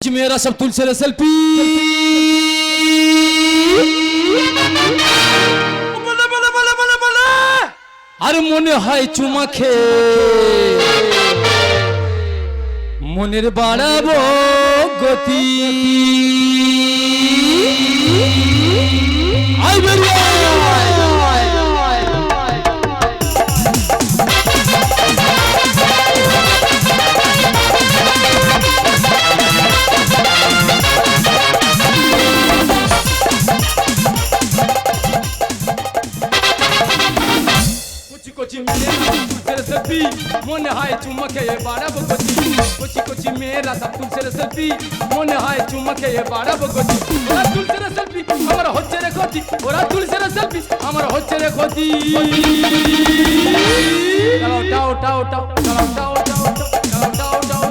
মেয়েরা সব তুলছে রে সেলফি আর মনে হয় চুমা খেয়ে মনের বাড়াব গতি আই বেরিয়ে মনে হয় চুমকে বাড়াবো গতি কচি কুচি মেয়েরা সব রে সেলফি মনে হয় চুমকে বাড়াবো গতি ওরা রে সেলফি আমার হচ্ছে রে গতি ওরা তুলসের সেলফি আমার হচ্ছে রে গতি টাও টাও টাও টাও টাও টাও টাও টাও টাও টাও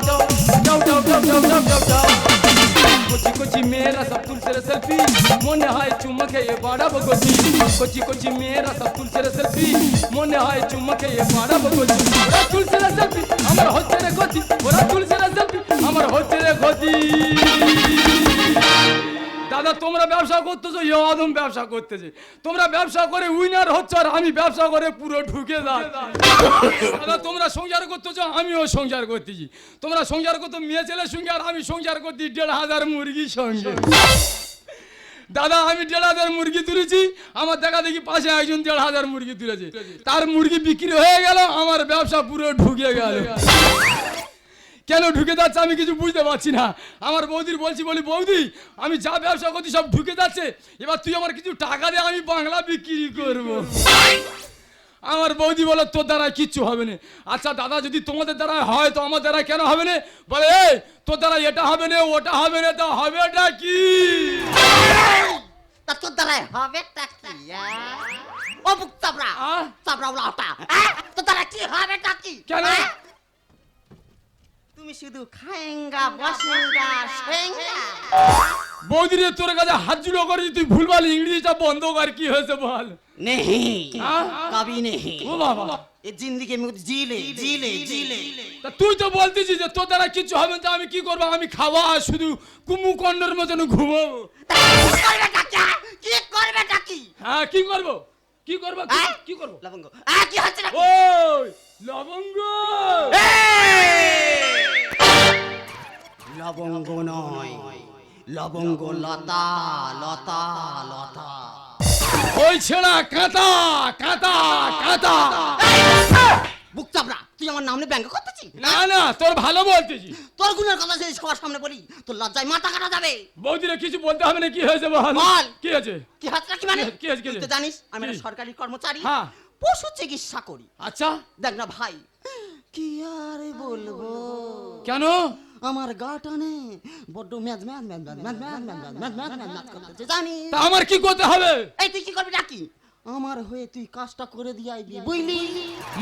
টাও টাও টাও টাও টাও টাও কচি কচি মেয়েরা সব তুলছে সেলফি মনে হয় চুমকে এ বাড়াবো গতি কচি কচি মেয়েরা সব তুলছে সেলফি মনে হয় চুমকে এ বাড়াবো গতি ওরা তুলছে সেলফি আমার হচ্ছে রে গতি। ওরা তুলছে সেলফি আমার হচ্ছে রে গতি। দাদা, তোমরা ব্যবসা করতেছো ইয়ে আদম ব্যবসা করতেছে। তোমরা ব্যবসা করে উইনার হচ্ছে আর আমি ব্যবসা করে পুরো ঢুকে যাচ্ছি। দাদা, তোমরা সংসার করতেছো, আমিও সংসার করতেছি। তোমরা সংসার করতো, মেয়ে ছেলের সঙ্গে আর আমি সংসার করতে দেড় হাজার মুরগির সঙ্গে। দাদা, আমি দেড় হাজার মুরগি তুলেছি, আমার দেখা দেখি পাশে একজন দেড় হাজার মুরগি তুলেছে। তার মুরগি বিক্রি হয়ে গেল, আমার ব্যবসা পুরো ঢুকে গেল। কেন ঢুকে যাচ্ছে আমি কিছু বুঝতে পারছি না। আমার বৌদির বলছি বলি বৌদি আমি যা ব্যবসা করছি সব ঢুকে যাচ্ছে। এবার তুই আমার কিছু টাকা দে আমি বাংলা বিক্রি করব। আমার বৌদি বলে তোর দ্বারা কিচ্ছু হবে না। আচ্ছা দাদা যদি তোমাদের দ্বারা হয় তো আমার দ্বারা কেন হবে না? বলে এই তোর দ্বারা এটা হবে না ওটা হবে না তা হবেটা কি? তা তোর দ্বারাই হবে ও বুক চাপড়া চাপড়া উলাওটা তোর দ্বারা কি হবে টা কি কেন? তুমি শুধু খায়েঙ্গা বসেঙ্গা সেঙ্গা। বৌদিরে তোর কাছে হাত জুড়ো করেছি তুই ভুলভাল ইংরেজিটা বন্ধ কর কি হয়েছে বল? নেহি কবি নেহি। ও বাবা। এ জিন্দিগি মে জিলে জিলে জিলে তা তুই তো বলতিছি যে তোর দ্বারা কিছু হবে না আমি কি করব? আমি খাওয়া শুধু কুমুকণ্ডের মতন ঘুমো কি করবে হ্যাঁ, কি হ্যাঁ কি করব? কি করব? কি করব? লবঙ্গ। আ কি হচ্ছে ও লবঙ্গ! এ লবঙ্গ নয়। লবঙ্গ লতা লতা লতা। ওই ছেড়া কাঁতা কাঁতা কাঁতা বুক চাপড়া তুই আমার নামে ব্যঙ্গ করতেছিস? না না তোর ভালো বলতেছি। তোর গুণের কথা যদি সবার সামনে বলি তোর লজ্জায় মাথা কাটা যাবে। বৌদিরে কিছু বলতে হবে না কি হয়েছে বল? বল। কি আছে কি হাত রাখি মানে? কি হয়েছে, কি তুই তো জানিস আমি একটা সরকারি কর্মচারী। হ্যাঁ। পশু চিকিৎসা করি। আচ্ছা। দেখ না ভাই। কি আর বলব? কেন? আমার গাটা নে বড্ড ম্যাজ ম্যাজ ম্যাজ ম্যাজ ম্যাজ ম্যাজ ম্যাজ ম্যাজ ম্যাজ ম্যাজ ম্যাজ ম্যাজ করতেছে জানি তা আমার কি করতে হবে এই তুই কি করবি ডাকি আমার হয়ে তুই কাজটা করে দিয়ে আইবি বুঝলি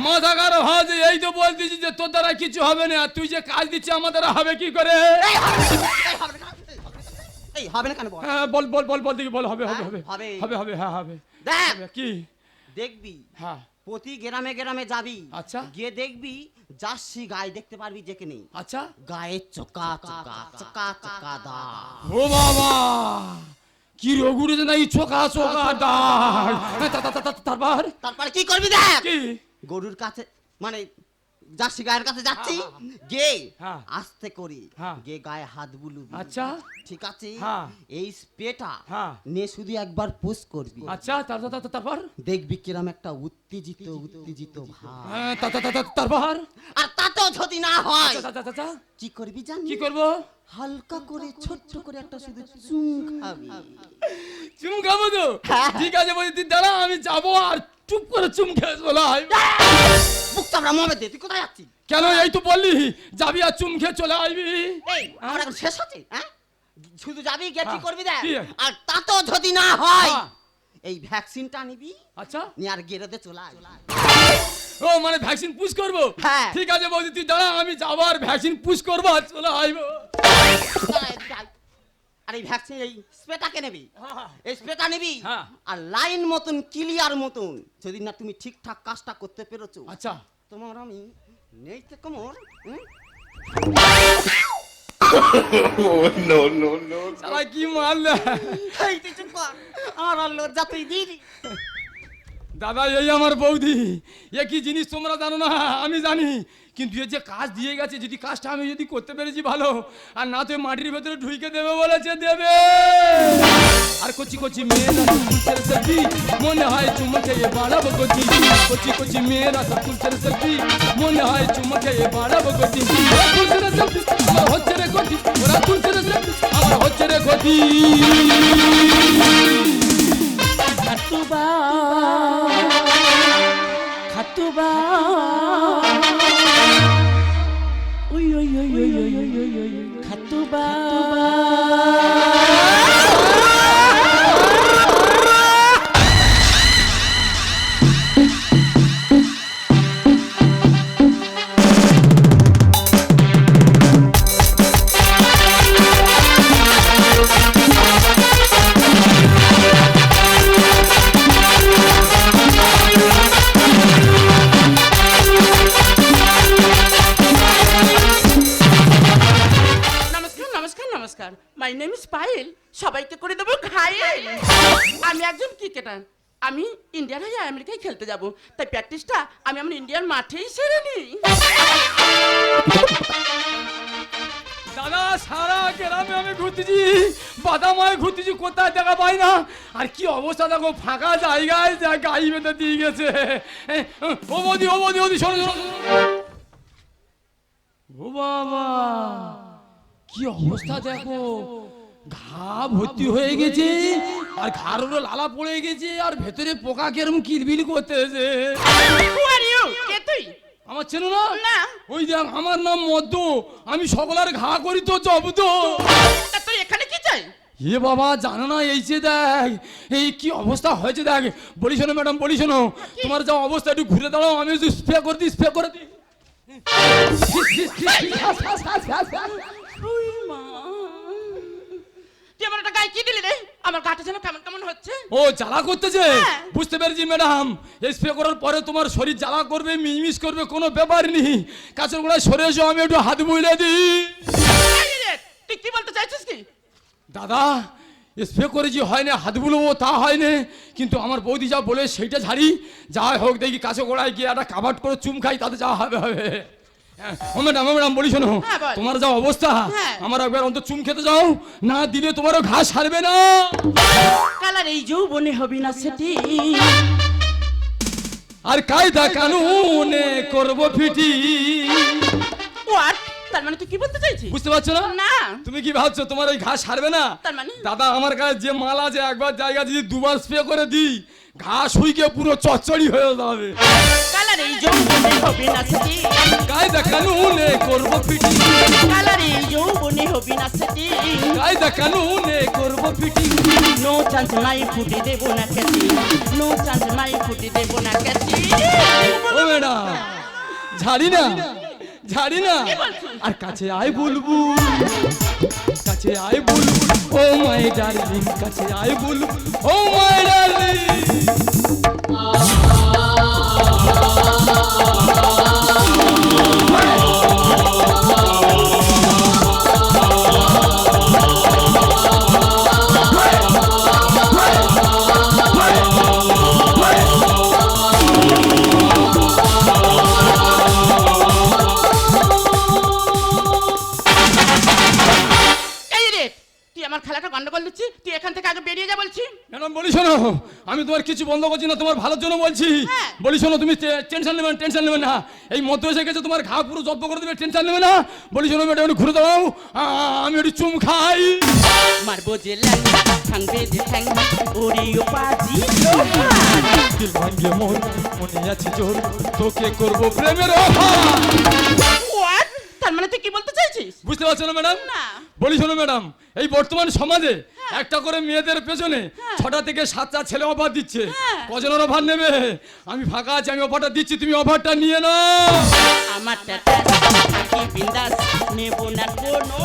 মাথা কারও হাত এই তো বলতেছি যে তোর দ্বারা কিছু হবে না আর তুই যে কাজ দিচ্ছি আমার দ্বারা হবে কি করে এই হবে না, এই হবে না, এই হবে না কেন বল হ্যাঁ বল বল বল বল দেখি বল হবে হবে হবে হবে। হবে হবে হ্যাঁ হবে দেখ কি দেখবি হ্যাঁ প্রতি গ্রামে গ্রামে যাবি আচ্ছা। গিয়ে দেখবি জার্সি গায়ে দেখতে পারবি যেকে নেই আচ্ছা। গায়ে চকা চকা চকা চকা দা ও বাবা! কি রোগ যে না এই চোকা চোকা দা হ্যাঁ, তা- তা- তা- তা- তারপর কি করবি দেখ? কি? গরুর কাছে মানে গায়ের কাছে যাচ্ছি। গে হ্যাঁ। আস্তে করি। হ্যাঁ। গে গায়ে হাত বুলুবি। আচ্ছা। ঠিক আছে? হ্যাঁ। এই স্প্রেটা হ্যাঁ। নে শুধু একবার করবি। আচ্ছা তারপর তারপর- দেখবি কিরম একটা উত্তেজিত উত্তেজিত ভাব। হ্যাঁ, তারপর? আর তাতেও যদি না হয় আচ্ছা, আচ্ছা, আচ্ছা, কি করবি জানি কি করব? হালকা করে ছোট্ট করে একটা শুধু চুম খাবি। চুম খাব তো? ঠিক আছে তুই দাঁড়া আমি যাব আর চুপ করে চুম খেয়ে চলে আসবি দে তুই কোথায় যাচ্ছিস? কেন এই তো বললি যাবি আর চুম খেয়ে চলে আসবি এই আমার এখন শেষ হচ্ছে হ্যাঁ? শুধু যাবি গিয়ে কি হ্যাঁ, করবি দেখ? আর তাতেও যদি না হয় হ্যাঁ। এই ভ্যাকসিনটা নিবি আচ্ছা। নিয়ে আর গেরোতে চলে আয়। ও মানে ভ্যাকসিন পুশ করব। ঠিক আছে বৌদি তুই দাঁড়া আমি যাব আর ভ্যাকসিন পুশ করব আর চলে আসব এই ভ্যাকসিন এই স্প্রেটাকে নেবি? হ্যাঁ। এই স্প্রেটা নেবি? হ্যাঁ। আর লাইন মতন ক্লিয়ার মতন। যদি না তুমি ঠিকঠাক কাজটা করতে পেরেছ। আচ্ছা। তোমার আমি নেই তো কোমর. সারা কি মারলে? এই তুই চুপ কর। আমার আর লজ্জা তুই দিবি দাদা, এই আমার বৌদি। এ কি জিনিস তোমরা জানো না? আমি জানি। কিন্তু এ যে কাজ দিয়ে গেছে, যদি কাজটা আমি যদি করতে পেরেছি ভালো, আর না তো মাটির ভেতরে ঢুকে দেবে বলেছে দেবে। আর কচি কচি মেয়েরা সবজি মনে হয় চুমকে এ বাড়াবো গতি। কচি কচি মেয়েরা মনে হয় চুমকে এ বাড়াবো আমার হচ্ছে রে গতি। ওরা আমার হচ্ছে রে গতি। খাতুবা খাতুবা খাতুবা আমি ইন্ডিয়ার হয়ে আমেরিকায় খেলতে যাব। তাই প্র্যাকটিসটা আমি আমার ইন্ডিয়ার মাঠেই সেরে নিই। দাদা, সারা গ্রামে আমি ঘুরতেছি। বাদামায় ঘুরতেছি, কোথায় দেখা পাই না। আর কি অবস্থা দেখো, ফাঁকা জায়গায় যা গাড়ি বেঁধে দিয়ে গেছে। ও বদি ও বদি ওদি শোনো শোনো। ও বাবা, কি অবস্থা দেখো। ঘা ভর্তি হয়ে গেছে। আর ঘাড় উপরে লালা পড়ে গেছে আর ভেতরে পোকা কেরম কিলবিল করতেছে? কে তুই? আমার চেনো না? না। ওই দেখ আমার নাম মদ্য আমি সকলের ঘা করি তো জব্দ। তুই এখানে কি চাই? এ বাবা জানো না এই যে দেখ এই কি অবস্থা হয়েছে দেখ। বলি শোনো ম্যাডাম বলি শোনো। তোমার যা অবস্থা একটু ঘুরে দাঁড়াও আমি একটু স্প্রে করে দিই স্প্রে করে দিই। তুই আমার একটা গায়ে কি দিলি রে? আমার গাটা যেন কেমন কেমন হচ্ছে। ও জ্বালা করতেছে? হ্যাঁ। বুঝতে পেরেছি ম্যাডাম। স্প্রে করার পরে তোমার শরীর জ্বালা করবে মিসমিস করবে কোনো ব্যাপার নেই। কাছের গোড়ায় সরে এসো আমি একটু হাত বুঝলে দিই। তুই কি বলতে চাইছিস কি? দাদা স্প্রে করেছি হয় না হাত বুলবো তা হয় না। কিন্তু আমার বৌদি যা বলে সেইটা ঝাড়ি। যা হোক দেখি কাছে গোড়ায় গিয়ে একটা কাবাট করে চুম খাই তাতে যা হবে হবে। ও ম্যাডাম ম্যাডাম বলি শোনো। হ্যাঁ, তোমার যা অবস্থা হ্যাঁ। আমার একবার অন্তত চুম খেতে যাও না দিলে তোমারও ঘাস হারবে না। কালার এই যৌবনে হবি না সেটি। আর কায়দা কানুনে করব ফিটি। হোয়াট তার মানে তুই কি বলতে চাইছিস? বুঝতে পারছ না? না। তুমি কি ভাবছ তোমার ওই ঘাস সারবে না? তার মানে? দাদা আমার কাছে যে মাল আছে একবার জায়গা যদি দুবার স্প্রে করে দিই ঘাস হইকে পুরো চচ্চড়ি হয়ে যাবে। কালার এই যৌবনে হবি না সেটি কায়দা কানুনে করব ফিটি কালার এই যৌবনে হবি কায়দা কানুনে করব ফিটি নো চান্স নাই ফুটি দেব না নো চান্স নাই ফুটি দেব না ও ম্যাডাম ঝাড়ি না। ঝাড়ি না। আর কাছে আয় বলবু কাছে আয় বলবু ও মাই ডার্লিং, কাছে আয় বলবু ও মাই ডার্লিং। আমার খেলাটা গন্ডগোল দিচ্ছি তুই এখান থেকে আগে বেরিয়ে যা বলছি। ম্যাডাম বলি শোনো আমি তোমার কিছু বন্ধ করছি না তোমার ভালোর জন্য বলছি। হ্যাঁ। বলি শোনো তুমি টেনশন নেবে না টেনশন নেবে না। এই মধ্য এসে গেছে তোমার ঘা পুরো জব্দ করে দেবে টেনশন নেবে না। বলি শোনো ম্যাডাম একটু ঘুরে দাঁড়াও। আমি একটু চুম খাই। মারবো যে ল্যাং থাকবে যে ঠ্যাং ওরিও পাজি দিল ভাঙ্গে মন মনে আছে জোর তোকে করব প্রেমের অফার তার মানে তুই কি বলতে চাইছিস? বুঝতে পারছ না ম্যাডাম না। বলি শোনো ম্যাডাম এই বর্তমান সমাজে একটা করে মেয়েদের পেছনে ছটা থেকে সাতটা ছেলে অফার দিচ্ছে। কজনের অফার নেবে? আমি ফাঁকা আছি আমি অফারটা দিচ্ছি তুমি অফারটা নিয়ে নাও। আমার বিন্দাস নেব না কোনো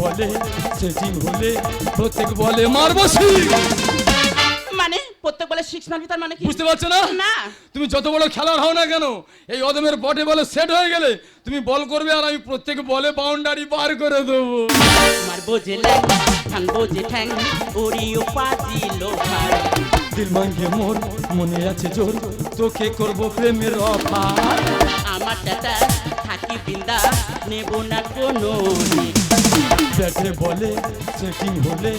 বলে সেটিং হলে প্রত্যেক বলে মারবো প্রত্যেক বলে সিক্স মারবি তার মানে কি? বুঝতে পারছ না? না। তুমি যত বড় খেলার হও না কেন এই অদমের বটে বলে সেট হয়ে গেলে তুমি বল করবে আর আমি প্রত্যেক বলে বাউন্ডারি পার করে দেবো। মারবো যে ল্যাং ভাঙবো যে ঠ্যাং ওরিও পাজি লোফার দিল ভাঙ্গে মোর মনে আছে জোর তোকে করব প্রেমের অফার। আমার টাটা থাকি বিন্দা নেব না কোনো ব্যাটে বলে সেটিং হলে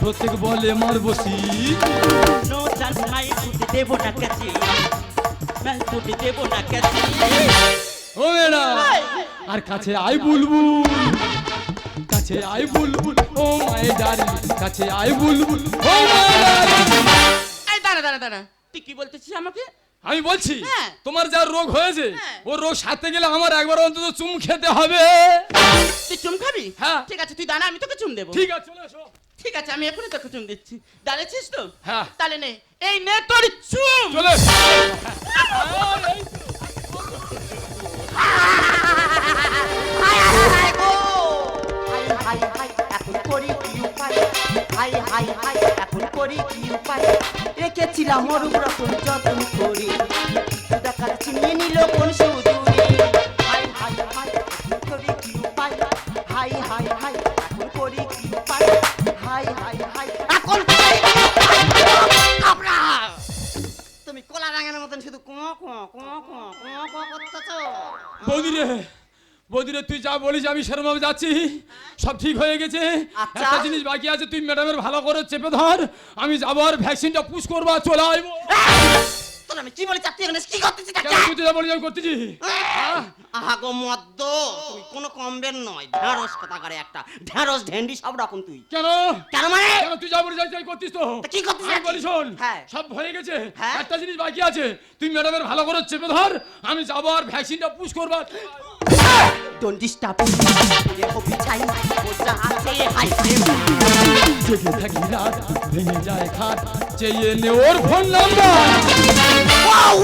প্রত্যেক বলে মারবো সিট। নো চান্স মাই ফুটে দেবো না কাছে মাই ফুটে দেবো না কাছে ও মেয়েরা আর কাছে আই বুলবুল কাছে আই বুলবুল ও মাই ডার্লিং কাছে আই বুলবুল ও মাই ডার্লিং এই দাঁড়া দাঁড়া দাঁড়া। তুই কি বলতেছিস আমাকে? আমি বলছি হ্যাঁ। তোমার যা রোগ হয়েছে হ্যাঁ। ও রোগ সারতে গেলে আমার একবার অন্তত চুম খেতে হবে। তুই চুম খাবি? হ্যাঁ। ঠিক আছে তুই দাঁড়া আমি তোকে চুম দেবো। ঠিক আছে চলে এসো। ঠিক আছে আমি এখনই তোকে চুম দিচ্ছি। দাঁড়িয়েছিস তো? হ্যাঁ। তাহলে নে এই নে তোর চুম! চলে। হাই হাই এখন করি কি উপায় হাই হাই হাই এখন করি কি উপায় রেখেছিলাম মরুম রকম যত্ন করি। দেখার চিনিয়ে নিল কোন সুদূরে বৌদিরে বৌদিরে তুই যা বলিস আমি সেরকম যাচ্ছি। সব ঠিক হয়ে গেছে। আচ্ছা। একটা জিনিস বাকি আছে তুই ম্যাডামের ভালো করে চেপে ধর। আমি যাব আর ভ্যাকসিনটা পুশ করব আর চলে আসব। আমি কি বলে কি করতেছি তুই যা বলিস আমি করতেছি। হ্যাঁ? আহাগো মদ্য তুই কোনো কমবেন নয় ঢেঁড়স কথা করে একটা ঢেঁড়স ঢেন্ডি সব রকম তুই। কেন? কেন মানে? কেন তুই যা বলিস তাই করতিস তো। তা কি করতিস? আমি বলি শোন হ্যাঁ। সব হয়ে গেছে। হ্যাঁ। একটা জিনিস বাকি আছে তুই ম্যাডামের ভালো করে চেপে ধর আমি যাব আর ভ্যাকসিনটা পুশ করব ডিস্টার্ব মি হবি ছাই ওটা আছে হাই। জেগে থাকি রাত ভেঙে যায় খাট চেয়ে নে ওর ফোন নাম্বার ওয়াও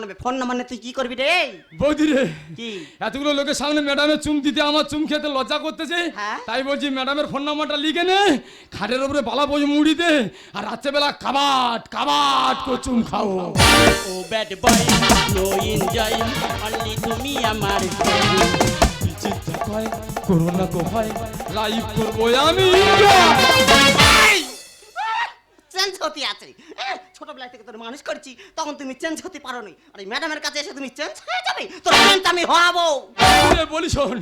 তো ফোন নাম্বার নেবে তুই কি করবি রে? বৌদি রে কি? এতগুলো লোকের সামনে ম্যাডামের চুম দিতে আমার চুম খেতে লজ্জা করতেছে। হ্যাঁ? তাই বলছি ম্যাডামের ফোন নাম্বারটা লিখে নে খাটের উপরে বালা বই মুড়ি দে আর রাত্রেবেলা কাবাট কাবাট করে চুম খাও। ও bad boy no enjoy only তুমি আমার চিন্তা কয় করোনা তো হয় লাইভ করব আমি। চেঞ্জ হতে আছে। এ, ছোটবেলা থেকে তোর মানুষ করছি তখন তুমি চেঞ্জ হতে পারো নি আর ম্যাডামের কাছে এসে তুমি চেঞ্জ হয়ে যাবে তোর চেঞ্জ আমি হওয়াবো বলি শোন।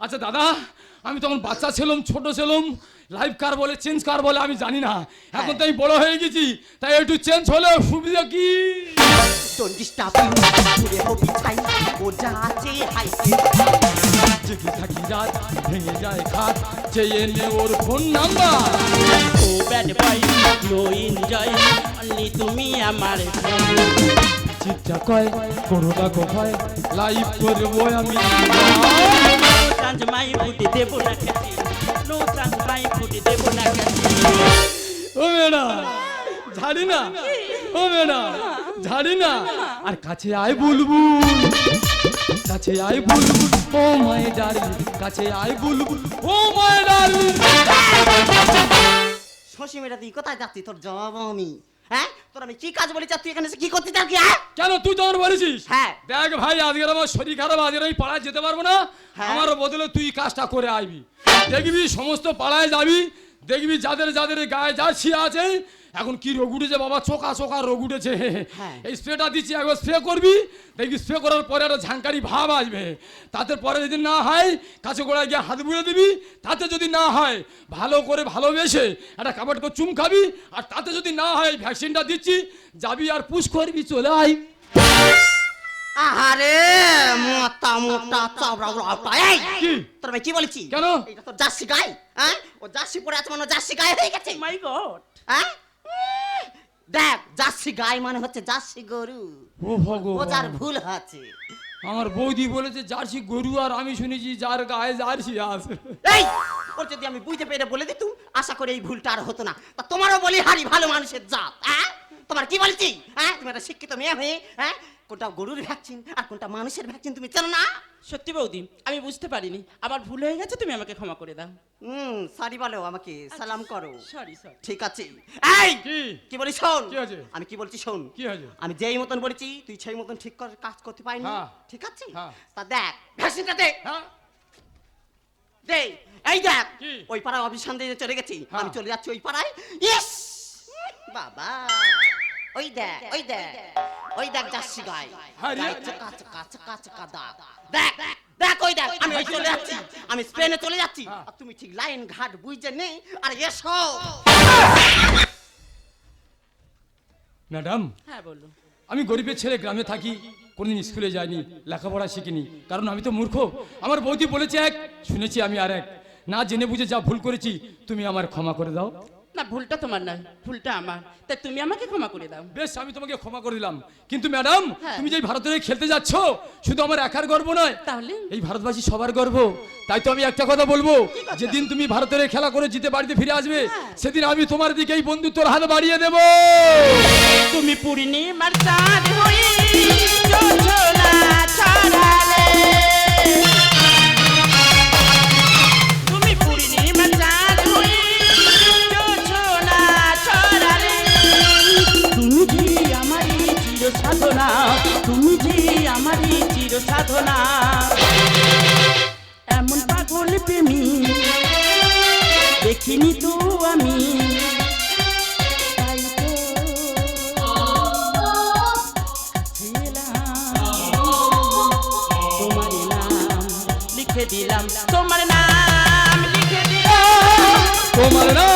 আচ্ছা দাদা আমি তখন বাচ্চা ছিলাম ছোট ছিলাম লাইফ কার বলে চেঞ্জ কার বলে আমি জানি না। এখন তো আমি বড় হয়ে গেছি তাই একটু চেঞ্জ হলে সুবিধা কি? ডোন্ট ডিস্টার্ব মি পুরে হবি ছাই ও আছে হাই জেগে থাকি রাত ভেঙে যায় খাট চেয়ে নে ওর phone number. Oh bad boy no enjoy only তুমি আমার চিন্তা কয় করোনা কো ভয় লাইভ করব আমি চান্স মাই ফুটে দেবো না কাছে নো চান্স মাই ফুটে দেবো না কাছে ও মেয়েরা ঝাড়ি না ও মেয়েরা ঝাড়ি না আর কাছে আয় বুলবুল। কাছে আয় বুলবুল ও মাই ডার্লিং কাছে আয় বুলবুল ও মাই ডার্লিং শশী মেয়েটা তুই কোথায় যাচ্ছি তোর জবাব আমি। হ্যাঁ? তোর আমি কি কাজ বলি তুই এখানে এসে কি করতে চাস হ্যাঁ? কেন তুই তো আমার বলেছিস? হ্যাঁ। দেখ ভাই আজকের আমার শরীর খারাপ আজকের আমি পাড়ায় যেতে পারব না। হ্যাঁ। আমার বদলে তুই কাজটা করে আইবি। দেখবি সমস্ত পাড়ায় যাবি দেখবি যাদের যাদের গায়ে জার্সি আছে এখন কি রোগ উঠেছে বাবা? চোখা চোখা রোগ উঠেছে। হ্যাঁ। এই স্প্রেটা দিচ্ছি একবার স্প্রে করবি দেখবি স্প্রে করার পরে একটা ঝাঙ্কারি ভাব আসবে। তাতে পরে যদি না হয় কাছে গোড়ায় গিয়ে হাত বুড়ে দিবি তাতে যদি না হয় ভালো করে ভালোবেসে একটা কাপড় করে চুম খাবি আর তাতে যদি না হয় ভ্যাকসিনটা দিচ্ছি যাবি আর পুশ করবি চলে আয়। আহারে মোটা মোটা চাবড়া উড়াটা এই তোর আমি কি বলেছি? কেন? এটা তো জার্সি গাই হ্যাঁ? ও জার্সি পরে মানে জার্সি গাই হয়ে গেছে। মাই গড হ্যাঁ? দেখ জার্সি গাই মানে হচ্ছে জার্সি গরু। ও ও যার ভুল আছে আমার বৌদি বলেছে জার্সি গরু আর আমি শুনেছি যার গায়ে জার্সি আছে। এই ওর যদি আমি বুঝতে পেরে বলে দিতুম আশা করে এই ভুলটা আর হতো না। তা তোমারও বলি হারি ভালো মানুষের জাত হ্যাঁ? তোমার কি বলছি? হ্যাঁ? তুমি একটা শিক্ষিত মেয়ে হয়ে হ্যাঁ? কোনটা গরুর ভ্যাকসিন আর কোনটা মানুষের ভ্যাকসিন তুমি জানো না? সত্যি বৌদি আমি বুঝতে পারিনি। আমার ভুল হয়ে গেছে তুমি আমাকে ক্ষমা করে দাও। হুম সরি বলো আমাকে সালাম করো। সরি সরি ঠিক আছে। এই কি? কি বলি শোন। কি হয়েছে? আমি কি বলছি শোন। কি হয়েছে? আমি যেই মতন বলেছি তুই সেই মতন ঠিক করে কাজ করতে পারিনি। হ্যাঁ। ঠিক আছে? হ্যাঁ। তা দেখ ভ্যাকসিনটা দে। হ্যাঁ। দে। এই দেখ কি? ওই পাড়ায় অফিসান দিয়ে চলে গেছি। আমি চলে যাচ্ছি ওই পাড়ায়। ইয়েস বাবা! ওই দেখ ওই দেখ ওই দেখ জার্সি গাই রে। গায়ে চাকা চাকা চাকা চাকা দাগ দেখ দেখ ওই দেখ আমি ওই চলে যাচ্ছি আমি স্পেনে চলে যাচ্ছি। আর তুমি ঠিক লাইন ঘাট বুঝতে নেই আর এসো ম্যাডাম হ্যাঁ বলো আমি গরিবের ছেলে গ্রামে থাকি কোনদিন স্কুলে যাইনি লেখাপড়া শিখিনি কারণ আমি তো মূর্খ আমার বৌদি বলেছে এক শুনেছি আমি আর এক না জেনে বুঝে যা ভুল করেছি তুমি আমার ক্ষমা করে দাও না ভুলটা তোমার নয় ভুলটা আমার। তাই তুমি আমাকে ক্ষমা করে দাও। বেশ আমি তোমাকে ক্ষমা করে দিলাম। কিন্তু ম্যাডাম হ্যাঁ। তুমি যে ভারতে হয়ে খেলতে যাচ্ছ শুধু আমার একার গর্ব নয় তাহলে? এই ভারতবাসী সবার গর্ব। তাই তো আমি একটা কথা বলব যেদিন তুমি ভারতের হয়ে খেলা করে জিতে বাড়িতে ফিরে আসবে সেদিন আমি তোমার দিকে এই বন্ধুত্বর হাত বাড়িয়ে দেবো। তুমি পূর্ণিমার চাঁদ হয়ে যোজনা সাধনা এমন পাগল প্রেমী, দেখিনি তো আমি। লিখে দিলাম। তোমার নাম লিখে দিলাম। তোমার নাম